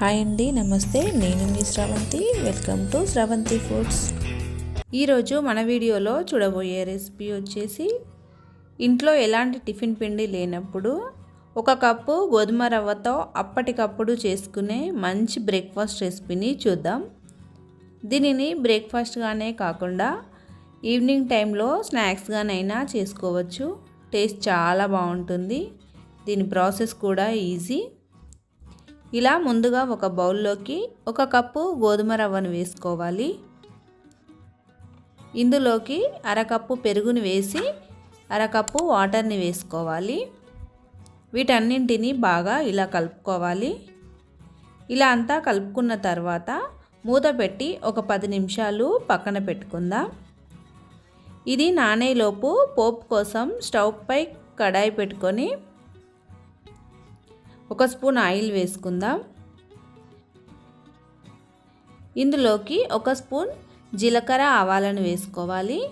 Hi అండి నమస్తే. నేను మీ Sravanthi. Welcome to Sravanthi foods ఈరోజు మన వీడియోలో చూడబోయే రెసిపీ వచ్చేసి ఇంట్లో ఎలాంటి టిఫిన్ పిండి లేనప్పుడు ఒక కప్పు గోధుమ రవ్వతో అప్పటికప్పుడు చేసుకునే మంచి బ్రేక్ఫాస్ట్ రెసిపీని చూద్దాం. దీనిని బ్రేక్ఫాస్ట్గానే కాకుండా ఈవినింగ్ టైంలో స్నాక్స్గానైనా చేసుకోవచ్చు. టేస్ట్ చాలా బాగుంటుంది. దీని ప్రాసెస్ కూడా ఈజీ. ఇలా ముందుగా ఒక బౌల్లోకి ఒక కప్పు గోధుమ రవ్వను వేసుకోవాలి. ఇందులోకి అరకప్పు పెరుగుని వేసి అరకప్పు వాటర్ని వేసుకోవాలి. వీటన్నింటినీ బాగా ఇలా కలుపుకోవాలి. ఇలా అంతా కలుపుకున్న తర్వాత మూత పెట్టి ఒక పది నిమిషాలు పక్కన పెట్టుకుందాం. ఇది నానేలోపు పోపు కోసం స్టవ్ పై కడాయి పెట్టుకొని ఒక స్పూన్ ఆయిల్ వేసుకుందాం. ఇందులోకి ఒక స్పూన్ జీలకర్ర ఆవాలను వేసుకోవాలి.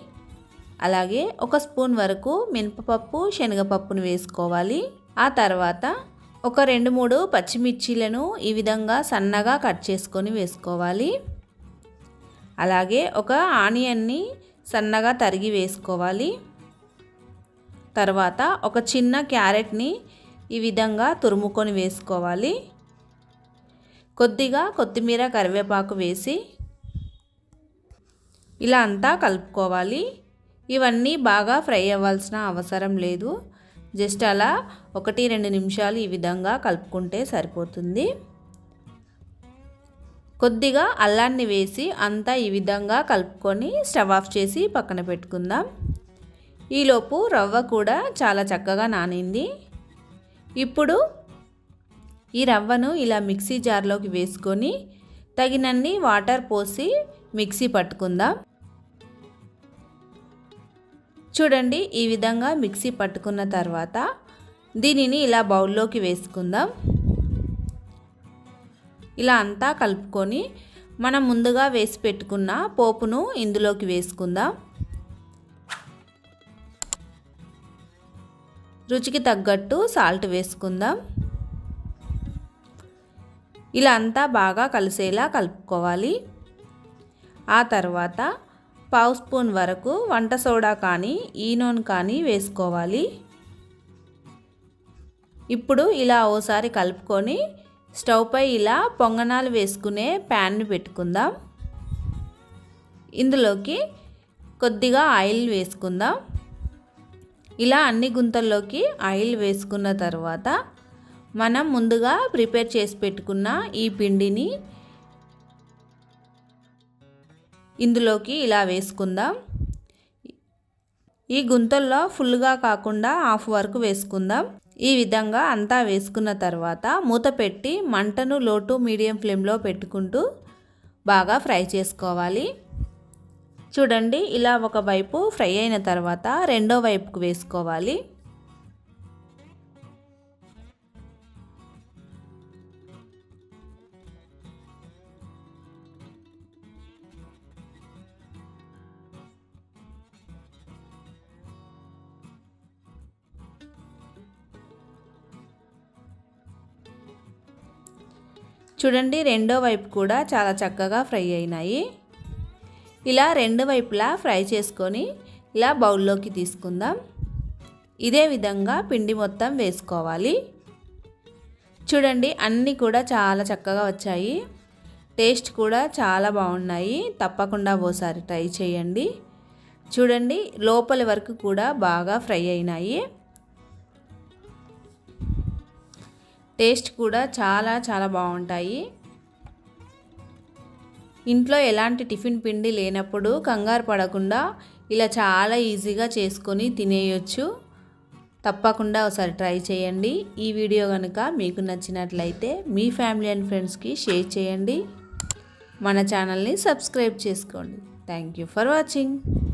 అలాగే ఒక స్పూన్ వరకు మినపపప్పు శనగపప్పును వేసుకోవాలి. ఆ తర్వాత ఒక రెండు మూడు పచ్చిమిర్చీలను ఈ విధంగా సన్నగా కట్ చేసుకొని వేసుకోవాలి. అలాగే ఒక ఆనియన్ని సన్నగా తరిగి వేసుకోవాలి. తర్వాత ఒక చిన్న క్యారెట్ని ఈ విధంగా తురుముకొని వేసుకోవాలి. కొద్దిగా కొత్తిమీర కరివేపాకు వేసి ఇలా అంతా కలుపుకోవాలి. ఇవన్నీ బాగా ఫ్రై అవ్వాల్సిన అవసరం లేదు. జస్ట్ అలా ఒకటి రెండు నిమిషాలు ఈ విధంగా కలుపుకుంటే సరిపోతుంది. కొద్దిగా అల్లాన్ని వేసి అంతా ఈ విధంగా కలుపుకొని స్టవ్ ఆఫ్ చేసి పక్కన పెట్టుకుందాం. ఈలోపు రవ్వ కూడా చాలా చక్కగా నానింది. ఇప్పుడు ఈ రవ్వను ఇలా మిక్సీ జార్లోకి వేసుకొని తగినన్ని వాటర్ పోసి మిక్సీ పట్టుకుందాం. చూడండి ఈ విధంగా మిక్సీ పట్టుకున్న తర్వాత దీనిని ఇలా బౌల్లోకి వేసుకుందాం. ఇలా అంతా కలుపుకొని మనం ముందుగా వేసి పెట్టుకున్న పోపును ఇందులోకి వేసుకుందాం. రుచికి తగ్గట్టు సాల్ట్ వేసుకుందాం. ఇలా అంతా బాగా కలిసేలా కలుపుకోవాలి. ఆ తర్వాత పావు స్పూన్ వరకు వంట సోడా కానీ ఈనోన్ కానీ వేసుకోవాలి. ఇప్పుడు ఇలా ఓసారి కలుపుకొని స్టవ్ పై ఇలా పొంగనాలు వేసుకునే ప్యాన్ని పెట్టుకుందాం. ఇందులోకి కొద్దిగా ఆయిల్ వేసుకుందాం. ఇలా అన్ని గుంతల్లోకి ఆయిల్ వేసుకున్న తర్వాత మనం ముందుగా ప్రిపేర్ చేసి పెట్టుకున్న ఈ పిండిని ఇందులోకి ఇలా వేసుకుందాం. ఈ గుంతల్లో ఫుల్గా కాకుండా హాఫ్ వరకు వేసుకుందాం. ఈ విధంగా అంతా వేసుకున్న తర్వాత మూత పెట్టి మంటను లోటు మీడియం ఫ్లేమ్లో పెట్టుకుంటూ బాగా ఫ్రై చేసుకోవాలి. చూడండి ఇలా ఒక వైపు ఫ్రై అయిన తర్వాత రెండో వైపుకు వేసుకోవాలి. చూడండి రెండో వైపు కూడా చాలా చక్కగా ఫ్రై అయినాయి. ఇలా రెండు వైపులా ఫ్రై చేసుకొని ఇలా బౌల్లోకి తీసుకుందాం. ఇదే విధంగా పిండి మొత్తం వేసుకోవాలి. చూడండి అన్నీ కూడా చాలా చక్కగా వచ్చాయి. టేస్ట్ కూడా చాలా బాగున్నాయి. తప్పకుండా ఓసారి ట్రై చేయండి. చూడండి లోపలి వరకు కూడా బాగా ఫ్రై అయినాయి. టేస్ట్ కూడా చాలా చాలా బాగుంటాయి. ఇంట్లో ఎలాంటి టిఫిన్ పిండి లేనప్పుడు కంగారు పడకుండా ఇలా చాలా ఈజీగా చేసుకొని తినేయొచ్చు. తప్పకుండా ఒకసారి ట్రై చేయండి. ఈ వీడియో కనుక మీకు నచ్చినట్లయితే మీ ఫ్యామిలీ అండ్ ఫ్రెండ్స్కి షేర్ చేయండి. మన ఛానల్ని సబ్స్క్రైబ్ చేసుకోండి. Thank you for watching.